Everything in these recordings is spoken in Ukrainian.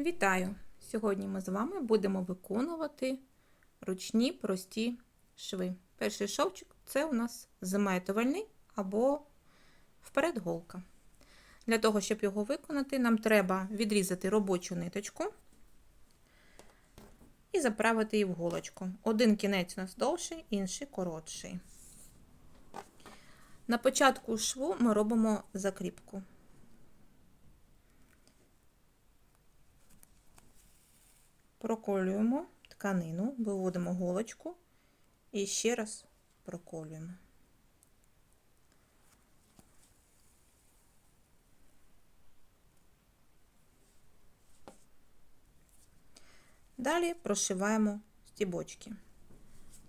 Вітаю! Сьогодні ми з вами будемо виконувати ручні прості шви. Перший шовчик це у нас заметувальний або вперед голка. Для того, щоб його виконати, нам треба відрізати робочу ниточку і заправити її в голочку. Один кінець у нас довший, інший коротший. На початку шву ми робимо закріпку. Проколюємо тканину, виводимо голочку і ще раз проколюємо. Далі прошиваємо стібочки.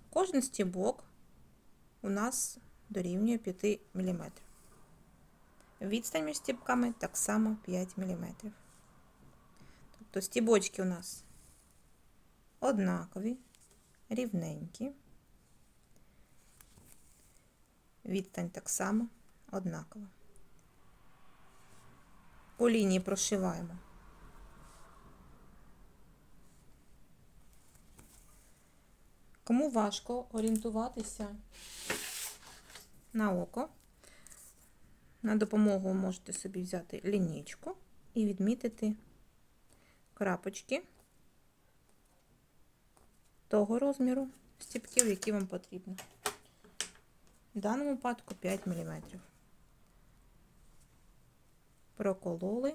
Кожен стібок у нас дорівнює 5 мм. Відстань між стібками так само 5 мм. Тобто стібочки у нас однакові, рівненькі. Відстань так само однакова. По лінії прошиваємо. Кому важко орієнтуватися на око, на допомогу можете собі взяти лінійку і відмітити крапочки того розміру стіпків, які вам потрібно. В даному випадку 5 мм. Прокололи,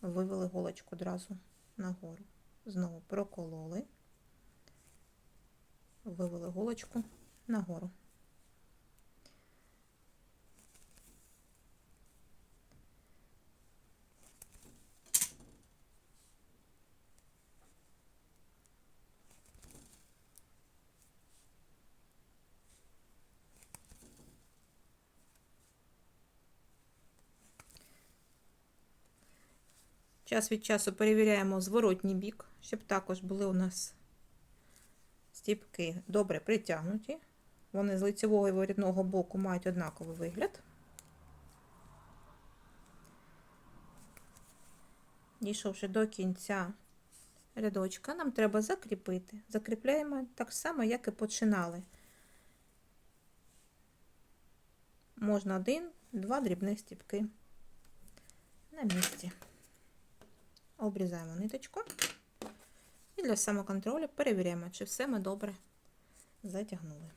вивели голочку одразу нагору. Знову прокололи, вивели голочку нагору. Час від часу перевіряємо зворотній бік, щоб також були у нас стіпки добре притягнуті. Вони з лицевого і ворітного боку мають однаковий вигляд. Дійшовши до кінця рядочка, нам треба закріпити. Закріпляємо так само, як і починали. Можна один, два дрібних стіпки на місці обрізаємо ниточку і для самоконтролю перевіряємо, чи все ми добре затягнули.